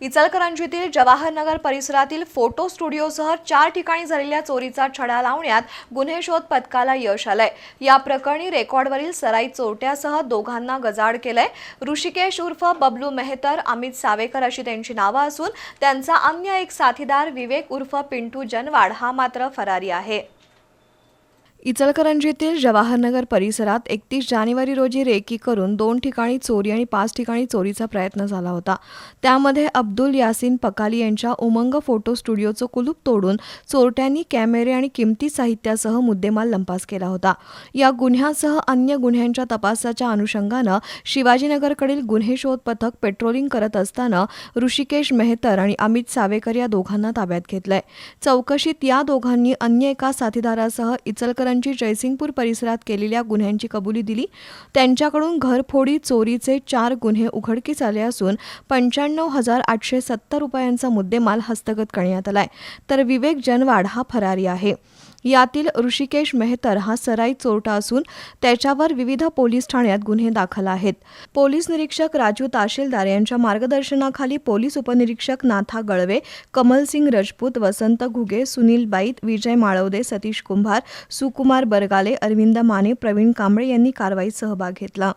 इचलकरंजीतील जवाहरनगर परिसरातील फोटो स्टुडिओसह चार ठिकाणी झालेल्या चोरीचा छडा लावण्यात गुन्हे शोध पथकाला यश आलंय. या प्रकरणी रेकॉर्डवरील सराई चोरट्यासह दोघांना गजाड केलंय. ऋषिकेश उर्फ बबलू मेहतर अमित सावेकर अशी त्यांची नावं असून त्यांचा अन्य एक साथीदार विवेक उर्फ पिंटू जनवाड हा मात्र फरारी आहे. इचलकरंजीतील जवाहरनगर परिसरात एकतीस जानेवारी रोजी रेकी करून दोन ठिकाणी चोरी आणि पाच ठिकाणी चोरीचा प्रयत्न झाला होता. त्यामध्ये अब्दुल यासिन पकाली यांच्या उमंग फोटो स्टुडिओचं कुलूप तोडून चोरट्यांनी कॅमेरे आणि किमती साहित्यासह मुद्देमाल लंपास केला होता. या गुन्ह्यासह अन्य गुन्ह्यांच्या तपासाच्या अनुषंगानं शिवाजीनगरकडील गुन्हे शोध पथक पेट्रोलिंग करत असताना ऋषिकेश मेहतर आणि अमित सावेकर या दोघांना ताब्यात घेतलंय. चौकशीत या दोघांनी अन्य एका साथीदारासह इचलकरंजी जयसिंगपूर परिसरात केलेल्या गुन्ह्यांची कबुली दिली. त्यांच्याकडून घरफोडी चोरीचे चार गुन्हे उघडकीस आले असून पंच्याण्णव हजार आठशे सत्तर रुपयांचा मुद्देमाल हस्तगत करण्यात आलाय. तर विवेक जनवाड हा फरारी आहे. यातील ऋषिकेश मेहतर हा सराई चोरटा असून त्याच्यावर विविध पोलीस ठाण्यात गुन्हे दाखल आहेत. पोलीस निरीक्षक राजू ताशीलदार यांच्या मार्गदर्शनाखाली पोलीस उपनिरीक्षक नाथा गळवे कमलसिंग रजपूत वसंत घुगे सुनील बाईत विजय माळवदे सतीश कुंभार सुकुमार बरगाले अरविंद माने प्रवीण कांबळे यांनी कारवाईत सहभाग घेतला.